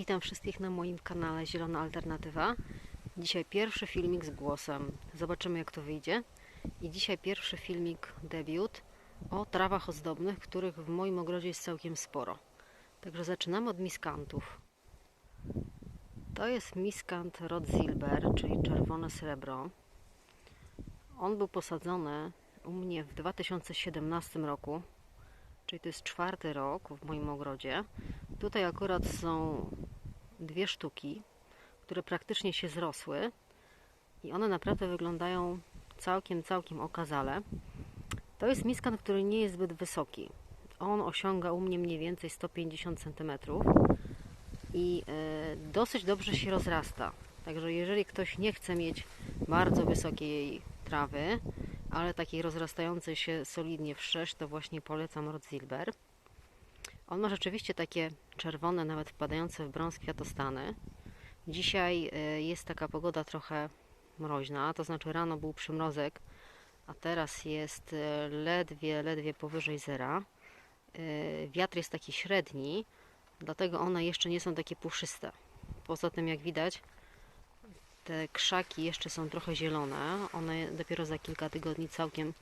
Witam wszystkich na moim kanale Zielona Alternatywa. Dzisiaj pierwszy filmik z głosem. Zobaczymy jak to wyjdzie. I dzisiaj pierwszy filmik debiut o trawach ozdobnych, których w moim ogrodzie jest całkiem sporo. Także zaczynamy od miskantów. To jest miskant Rod Zilber, czyli czerwone srebro. On był posadzony u mnie w 2017 roku, czyli to jest czwarty rok w moim ogrodzie. Tutaj akurat są dwie sztuki, które praktycznie się zrosły i one naprawdę wyglądają całkiem, całkiem okazale. To jest miskan, który nie jest zbyt wysoki. On osiąga u mnie mniej więcej 150 cm i e, dosyć dobrze się rozrasta. Także jeżeli ktoś nie chce mieć bardzo wysokiej trawy, ale takiej rozrastającej się solidnie wszerz, to właśnie polecam Rod Zilber. On ma rzeczywiście takie czerwone, nawet wpadające w brąz kwiatostany. Dzisiaj y, jest taka pogoda trochę mroźna, to znaczy rano był przymrozek, a teraz jest y, ledwie, ledwie powyżej zera. Y, Wiatr jest taki średni, dlatego one jeszcze nie są takie puszyste. Poza tym, jak widać, te krzaki jeszcze są trochę zielone. One dopiero za kilka tygodni całkiem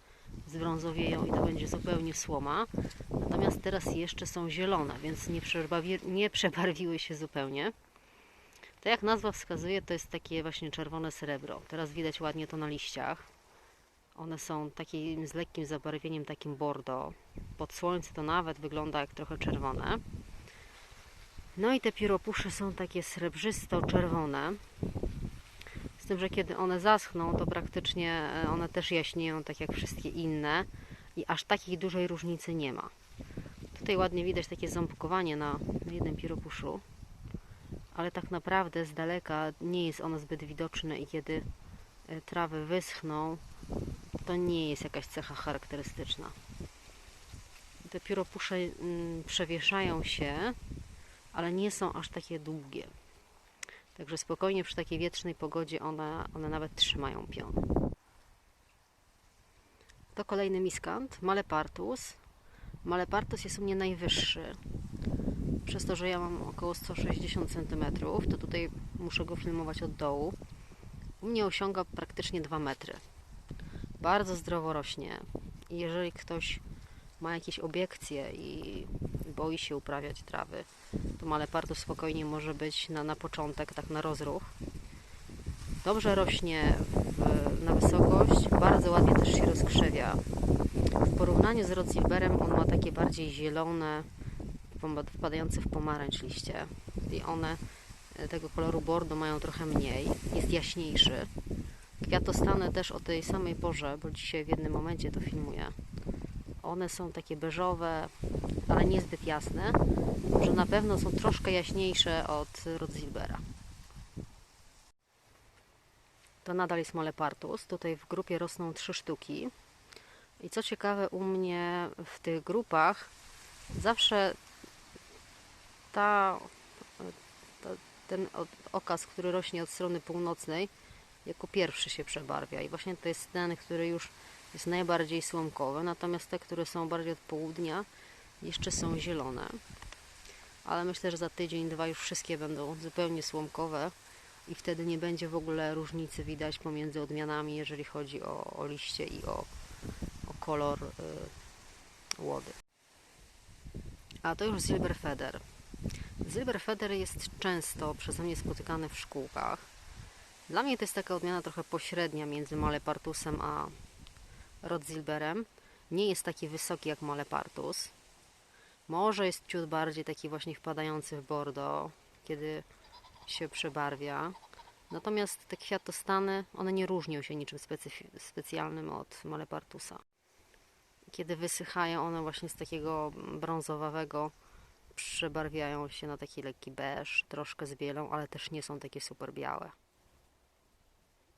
zbrązowieją i to będzie zupełnie słoma. Natomiast teraz jeszcze są zielone, więc nie, nie przebarwiły się zupełnie. To jak nazwa wskazuje, to jest takie właśnie czerwone srebro. Teraz widać ładnie to na liściach. One są takim z lekkim zabarwieniem, takim bordo. Pod słońce to nawet wygląda jak trochę czerwone. No i te pióropusze są takie srebrzysto-czerwone. Tym, że kiedy one zaschną, to praktycznie e, one też jaśnieją tak jak wszystkie inne i aż takiej dużej różnicy nie ma. Tutaj ładnie widać takie ząbkowanie na jednym pióropuszu, ale tak naprawdę z daleka nie jest ono zbyt widoczne i kiedy e, trawy wyschną, to nie jest jakaś cecha charakterystyczna. Te pióropusze mm, przewieszają się, ale nie są aż takie długie. Także spokojnie przy takiej wietrznej pogodzie one, one nawet trzymają pion. To kolejny miskant, Malepartus. Malepartus jest u mnie najwyższy. Przez to, że ja mam około 160 cm, to tutaj muszę go filmować od dołu. U mnie osiąga praktycznie 2 metry. Bardzo zdrowo rośnie. I jeżeli ktoś ma jakieś obiekcje i boi się uprawiać trawy, to Malepartus spokojnie może być na, na początek, tak na rozruch. Dobrze rośnie w, na wysokość, bardzo ładnie też się rozkrzewia. W porównaniu z Rodzilberem on ma takie bardziej zielone, wpadające w pomarańcz liście. I one e, tego koloru bordo mają trochę mniej, jest jaśniejszy. Kwiatostany też o tej samej porze, bo dzisiaj w jednym momencie to filmuję. One są takie beżowe, ale niezbyt jasne, że na pewno są troszkę jaśniejsze od Rodzilbera. To nadal jest Malepartus. Tutaj w grupie rosną trzy sztuki. I co ciekawe, u mnie w tych grupach zawsze ta, ta, ten okaz, który rośnie od strony północnej, jako pierwszy się przebarwia. I właśnie to jest ten, który już jest najbardziej słomkowy, natomiast te, które są bardziej od południa, jeszcze są zielone. Ale myślę, że za tydzień, dwa już wszystkie będą zupełnie słomkowe i wtedy nie będzie w ogóle różnicy widać pomiędzy odmianami, jeżeli chodzi o, o liście i o, o kolor y, łody. A to już Silberfeder. Silberfeder jest często przeze mnie spotykany w szkółkach. Dla mnie to jest taka odmiana trochę pośrednia między Malepartusem a Rodzilberem. Nie jest taki wysoki jak Malepartus. Może jest ciut bardziej taki właśnie wpadający w bordo, kiedy się przebarwia. Natomiast te kwiatostany, one nie różnią się niczym specjalnym od Malepartusa. Kiedy wysychają, one właśnie z takiego brązowawego przebarwiają się na taki lekki beż, troszkę z bielą, ale też nie są takie super białe.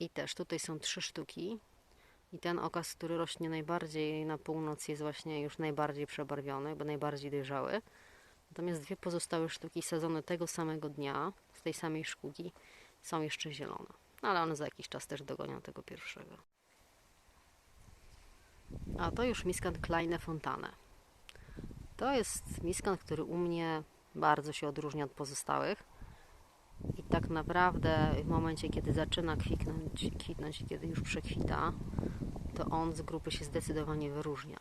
I też tutaj są trzy sztuki. I ten okaz, który rośnie najbardziej na północ, jest właśnie już najbardziej przebarwiony, bo najbardziej dojrzały. Natomiast dwie pozostałe sztuki sadzone tego samego dnia, z tej samej szkółki, są jeszcze zielone. Ale one za jakiś czas też dogonią tego pierwszego. A to już miskant Kleine Fontane. To jest miskant, który u mnie bardzo się odróżnia od pozostałych. I tak naprawdę w momencie, kiedy zaczyna kwitnąć, kwitnąć, kiedy już przekwita, to on z grupy się zdecydowanie wyróżnia.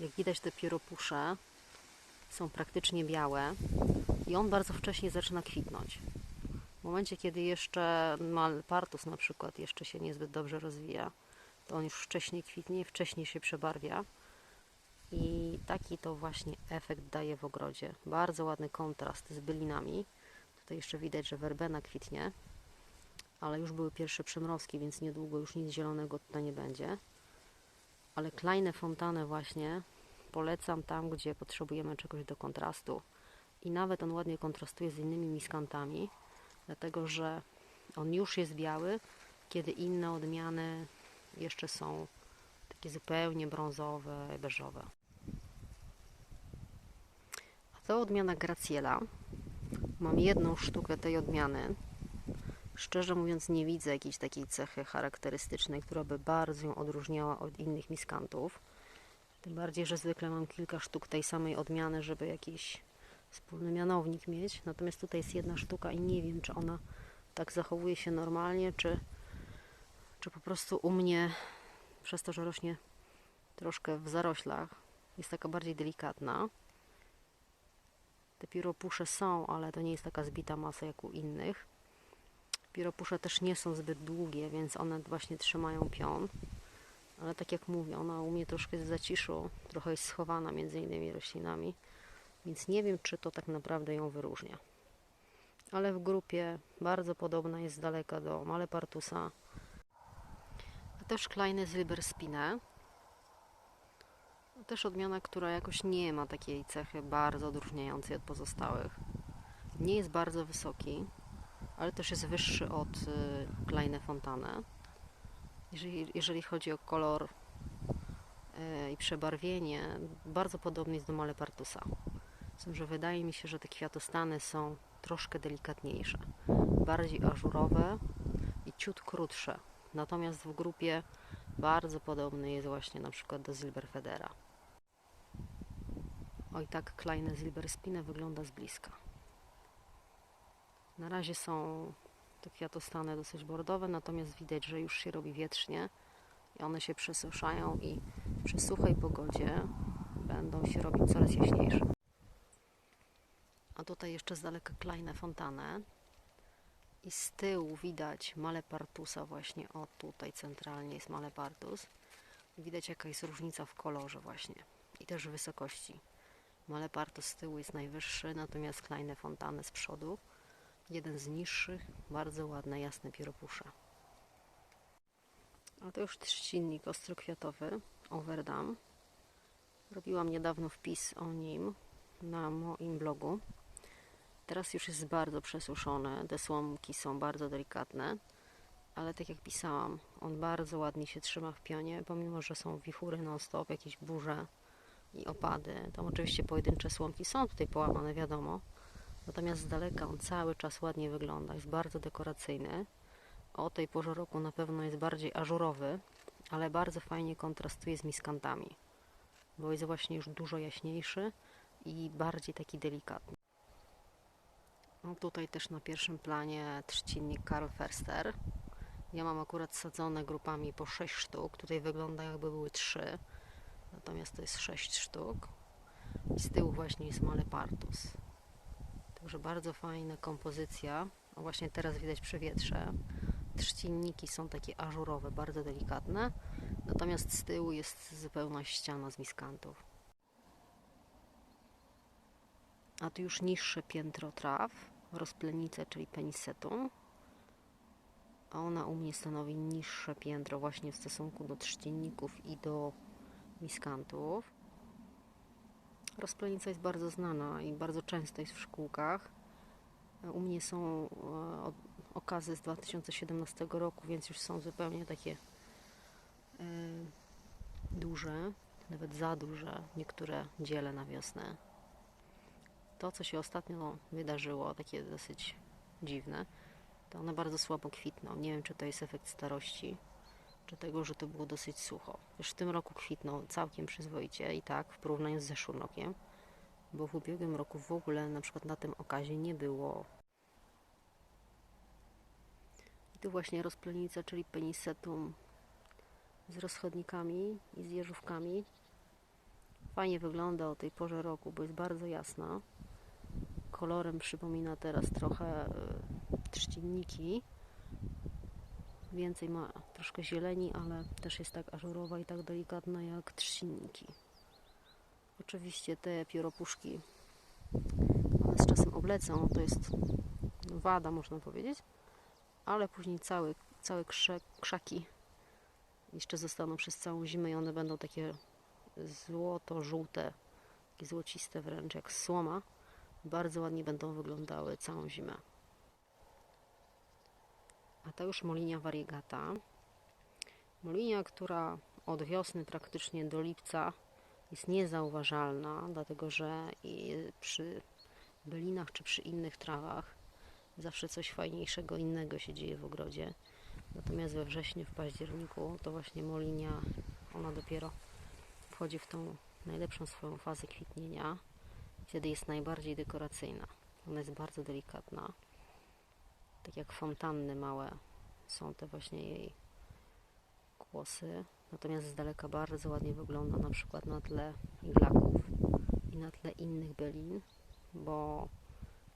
Jak widać, te pieropusze są praktycznie białe i on bardzo wcześnie zaczyna kwitnąć. W momencie, kiedy jeszcze malpartus na przykład jeszcze się niezbyt dobrze rozwija, to on już wcześniej kwitnie, wcześniej się przebarwia. I taki to właśnie efekt daje w ogrodzie. Bardzo ładny kontrast z bylinami. Tutaj jeszcze widać, że werbena kwitnie, ale już były pierwsze przymrozki, więc niedługo już nic zielonego tutaj nie będzie. Ale Kleine Fontane właśnie polecam tam, gdzie potrzebujemy czegoś do kontrastu. I nawet on ładnie kontrastuje z innymi miskantami, dlatego że on już jest biały, kiedy inne odmiany jeszcze są takie zupełnie brązowe, beżowe. A to odmiana Graciela. Mam jedną sztukę tej odmiany. Szczerze mówiąc, nie widzę jakiejś takiej cechy charakterystycznej, która by bardzo ją odróżniała od innych miskantów. Tym bardziej, że zwykle mam kilka sztuk tej samej odmiany, żeby jakiś wspólny mianownik mieć. Natomiast tutaj jest jedna sztuka i nie wiem, czy ona tak zachowuje się normalnie, czy, czy po prostu u mnie, przez to, że rośnie troszkę w zaroślach, jest taka bardziej delikatna. Te pióropusze są, ale to nie jest taka zbita masa jak u innych. Pióropusze też nie są zbyt długie, więc one właśnie trzymają pion. Ale tak jak mówię, ona u mnie troszkę jest w zaciszu, trochę jest schowana między innymi roślinami, więc nie wiem, czy to tak naprawdę ją wyróżnia. Ale w grupie bardzo podobna jest z daleka do Malepartusa. Też Kleine Silberspinne. Też odmiana, która jakoś nie ma takiej cechy bardzo odróżniającej od pozostałych. Nie jest bardzo wysoki, ale też jest wyższy od y, Kleine Fontane. Jeżeli, jeżeli chodzi o kolor y, i przebarwienie, bardzo podobny jest do Malepartusa. Z tym, że wydaje mi się, że te kwiatostany są troszkę delikatniejsze, bardziej ażurowe i ciut krótsze. Natomiast w grupie bardzo podobny jest właśnie na przykład do Silberfedera. Oj, tak Kleine Silberspinne wygląda z bliska. Na razie są te kwiatostany dosyć bordowe, natomiast widać, że już się robi wietrznie i one się przesuszają i przy suchej pogodzie będą się robić coraz jaśniejsze. A tutaj jeszcze z daleka Kleine Fontane i z tyłu widać Malepartusa właśnie, o tutaj centralnie jest Malepartus. Widać jaka jest różnica w kolorze właśnie i też wysokości. Malepartus z tyłu jest najwyższy, natomiast Kleine Fontane z przodu jeden z niższych, bardzo ładne, jasne pióropusze. A to już trzcinnik ostrokwiatowy, Overdam. Robiłam niedawno wpis o nim na moim blogu. Teraz już jest bardzo przesuszone, te słomki są bardzo delikatne, ale tak jak pisałam, on bardzo ładnie się trzyma w pionie, pomimo, że są wichury non-stop, jakieś burze i opady. Tam oczywiście pojedyncze słomki są tutaj połamane, wiadomo, Natomiast z daleka on cały czas ładnie wygląda, jest bardzo dekoracyjny. O tej porze roku na pewno jest bardziej ażurowy, ale bardzo fajnie kontrastuje z miskantami, bo jest właśnie już dużo jaśniejszy i bardziej taki delikatny. No tutaj też na pierwszym planie trzcinnik Karl Förster. Ja mam akurat sadzone grupami po 6 sztuk. Tutaj wygląda jakby były 3, natomiast to jest 6 sztuk. I z tyłu właśnie jest Malepartus. Także bardzo fajna kompozycja. O właśnie teraz widać przy wietrze. Trzcinniki są takie ażurowe, bardzo delikatne. Natomiast z tyłu jest zupełna ściana z miskantów. A tu już niższe piętro traw, rozplenice, czyli penisetum. A ona u mnie stanowi niższe piętro właśnie w stosunku do trzcinników i do miskantów. Rozplenica jest bardzo znana i bardzo często jest w szkółkach. U mnie są e, okazy z 2017 roku, więc już są zupełnie takie e, duże, nawet za duże, niektóre dziele na wiosnę. To, co się ostatnio wydarzyło, takie dosyć dziwne, to one bardzo słabo kwitną. Nie wiem, czy to jest efekt starości, czy tego, że to było dosyć sucho. Już w tym roku kwitną całkiem przyzwoicie i tak w porównaniu z zeszłym rokiem. bo w ubiegłym roku w ogóle na przykład na tym okazie nie było. I tu właśnie rozplenica, czyli penisetum z rozchodnikami i z jeżówkami. Fajnie wygląda o tej porze roku, bo jest bardzo jasna. Kolorem przypomina teraz trochę e, trzcinniki. Więcej ma troszkę zieleni, ale też jest tak ażurowa i tak delikatna jak trzcinniki. Oczywiście te pióropuszki one z czasem oblecą, to jest wada można powiedzieć, ale później cały, całe krze, krzaki jeszcze zostaną przez całą zimę i one będą takie złoto-żółte, takie złociste wręcz jak słoma. Bardzo ładnie będą wyglądały całą zimę. A to już molinia variegata. Molinia, która od wiosny praktycznie do lipca jest niezauważalna, dlatego że przy bylinach czy przy innych trawach zawsze coś fajniejszego innego się dzieje w ogrodzie. Natomiast we wrześniu, w październiku to właśnie molinia, ona dopiero wchodzi w tą najlepszą swoją fazę kwitnienia. Wtedy jest najbardziej dekoracyjna. Ona jest bardzo delikatna. Tak jak fontanny małe są te właśnie jej kłosy. Natomiast z daleka bardzo ładnie wygląda na przykład na tle iglaków i na tle innych bylin, bo,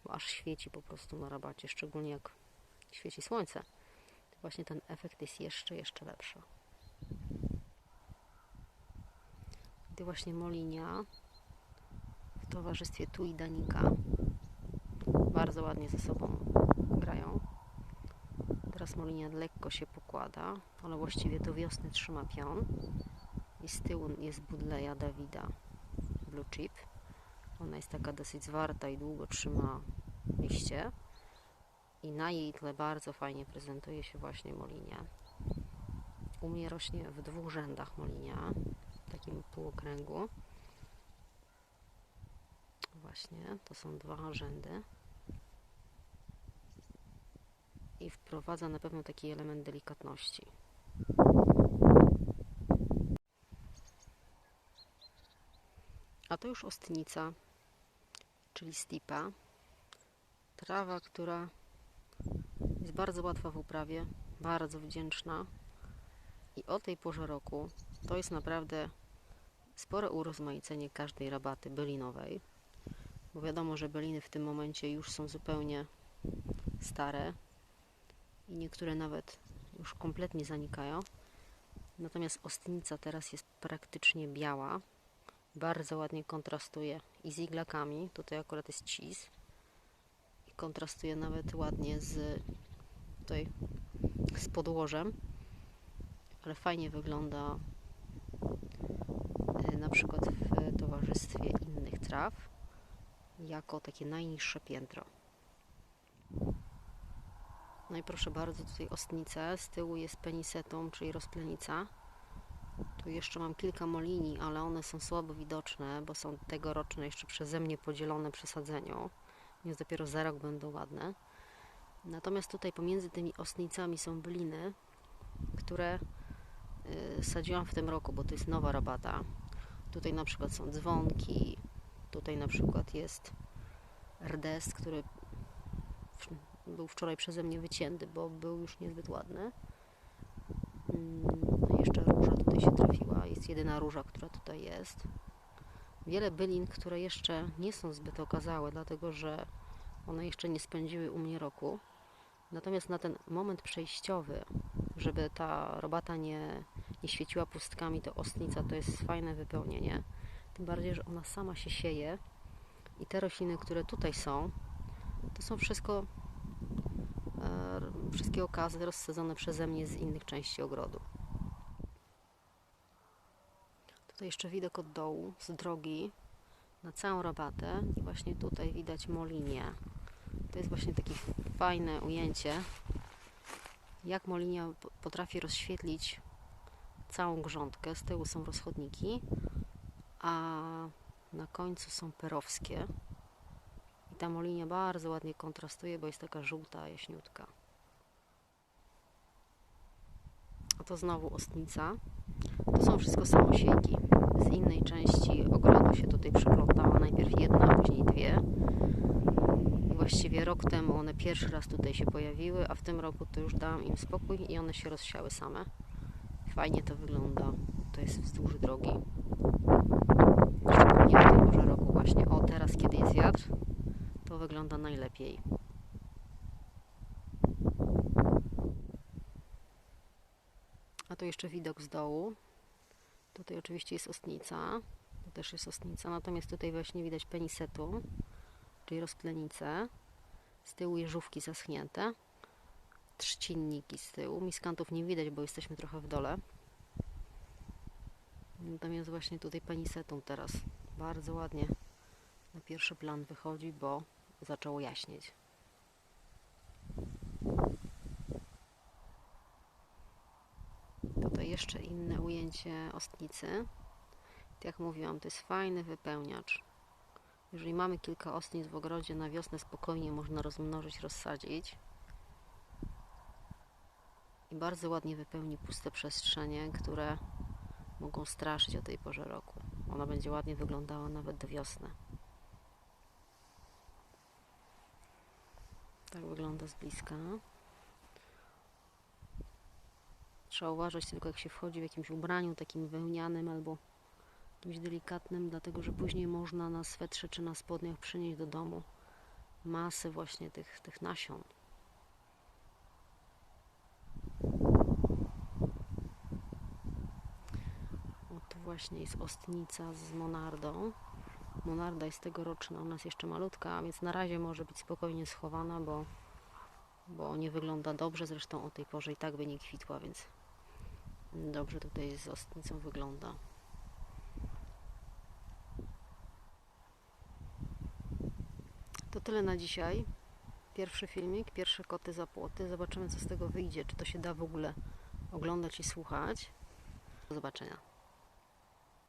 bo aż świeci po prostu na rabacie, szczególnie jak świeci słońce. To właśnie ten efekt jest jeszcze, jeszcze lepszy. Gdy właśnie Molinia towarzystwie Tu i Danika bardzo ładnie ze sobą grają. Teraz Molinia lekko się pokłada, ale właściwie do wiosny trzyma pion. I z tyłu jest Budleja Dawida Blue Chip. Ona jest taka dosyć zwarta i długo trzyma liście. I na jej tle bardzo fajnie prezentuje się właśnie Molinia. U mnie rośnie w dwóch rzędach Molinia, w takim półokręgu. Właśnie, to są dwa rzędy. I wprowadza na pewno taki element delikatności. A to już ostnica, czyli stipa. Trawa, która jest bardzo łatwa w uprawie, bardzo wdzięczna. I o tej porze roku to jest naprawdę spore urozmaicenie każdej rabaty bylinowej. Bo wiadomo, że byliny w tym momencie już są zupełnie stare i niektóre nawet już kompletnie zanikają. Natomiast ostnica teraz jest praktycznie biała. Bardzo ładnie kontrastuje i z iglakami. Tutaj akurat jest cis. I kontrastuje nawet ładnie z tutaj z podłożem. Ale fajnie wygląda y, na przykład w towarzystwie innych traw jako takie najniższe piętro. No i proszę bardzo, tutaj ostnice, z tyłu jest penisetum, czyli rozplenica. Tu jeszcze mam kilka molini, ale one są słabo widoczne, bo są tegoroczne jeszcze przeze mnie podzielone przy sadzeniu. Więc dopiero za rok będą ładne. Natomiast tutaj pomiędzy tymi ostnicami są bliny, które y, sadziłam w tym roku, bo to jest nowa rabata. Tutaj na przykład są dzwonki, tutaj na przykład jest rdes, który był wczoraj przeze mnie wycięty, bo był już niezbyt ładny. Mm, no jeszcze róża tutaj się trafiła. Jest jedyna róża, która tutaj jest. Wiele bylin, które jeszcze nie są zbyt okazałe, dlatego że one jeszcze nie spędziły u mnie roku. Natomiast na ten moment przejściowy, żeby ta robata nie, nie świeciła pustkami, to ostnica to jest fajne wypełnienie. Tym bardziej, że ona sama się sieje i te rośliny, które tutaj są, to są wszystko e, wszystkie okazy rozsadzone przeze mnie z innych części ogrodu. Tutaj jeszcze widok od dołu, z drogi na całą rabatę i właśnie tutaj widać molinię. To jest właśnie takie fajne ujęcie, jak molinia potrafi rozświetlić całą grządkę. Z tyłu są rozchodniki, a na końcu są perowskie. I ta molinia bardzo ładnie kontrastuje, bo jest taka żółta, jaśniutka. A to znowu ostnica. To są wszystko samosiejki z innej części ogrodu się tutaj przyplątała. Najpierw jedna, a później dwie. I właściwie rok temu one pierwszy raz tutaj się pojawiły, a w tym roku to już dałam im spokój i one się rozsiały same. Fajnie to wygląda. To jest wzdłuż drogi. Szczególnie w tej porze roku właśnie. O, teraz kiedy jest wiatr, to wygląda najlepiej. A tu jeszcze widok z dołu. Tutaj oczywiście jest ostnica. Tu też jest ostnica. Natomiast tutaj właśnie widać penisetu, czyli roztlenicę. Z tyłu jeżówki zaschnięte. Trzcinniki z tyłu. Miskantów nie widać, bo jesteśmy trochę w dole. Natomiast właśnie tutaj penisetą teraz bardzo ładnie na pierwszy plan wychodzi, bo zaczęło jaśnieć. Tutaj jeszcze inne ujęcie ostnicy. Tak jak mówiłam, to jest fajny wypełniacz. Jeżeli mamy kilka ostnic w ogrodzie, na wiosnę spokojnie można rozmnożyć, rozsadzić. I bardzo ładnie wypełni puste przestrzenie, które mogą straszyć o tej porze roku. Ona będzie ładnie wyglądała nawet do wiosny. Tak wygląda z bliska. Trzeba uważać tylko jak się wchodzi w jakimś ubraniu takim wełnianym albo jakimś delikatnym, dlatego że później można na swetrze czy na spodniach przynieść do domu masę właśnie tych, tych nasion. O, tu właśnie jest ostnica z monardą. Monarda jest tegoroczna, u nas jeszcze malutka, więc na razie może być spokojnie schowana, bo, bo nie wygląda dobrze. Zresztą o tej porze i tak by nie kwitła, więc dobrze tutaj z ostnicą wygląda. To tyle na dzisiaj. Pierwszy filmik, pierwsze koty za płoty. Zobaczymy, co z tego wyjdzie. Czy to się da w ogóle oglądać i słuchać. Do zobaczenia.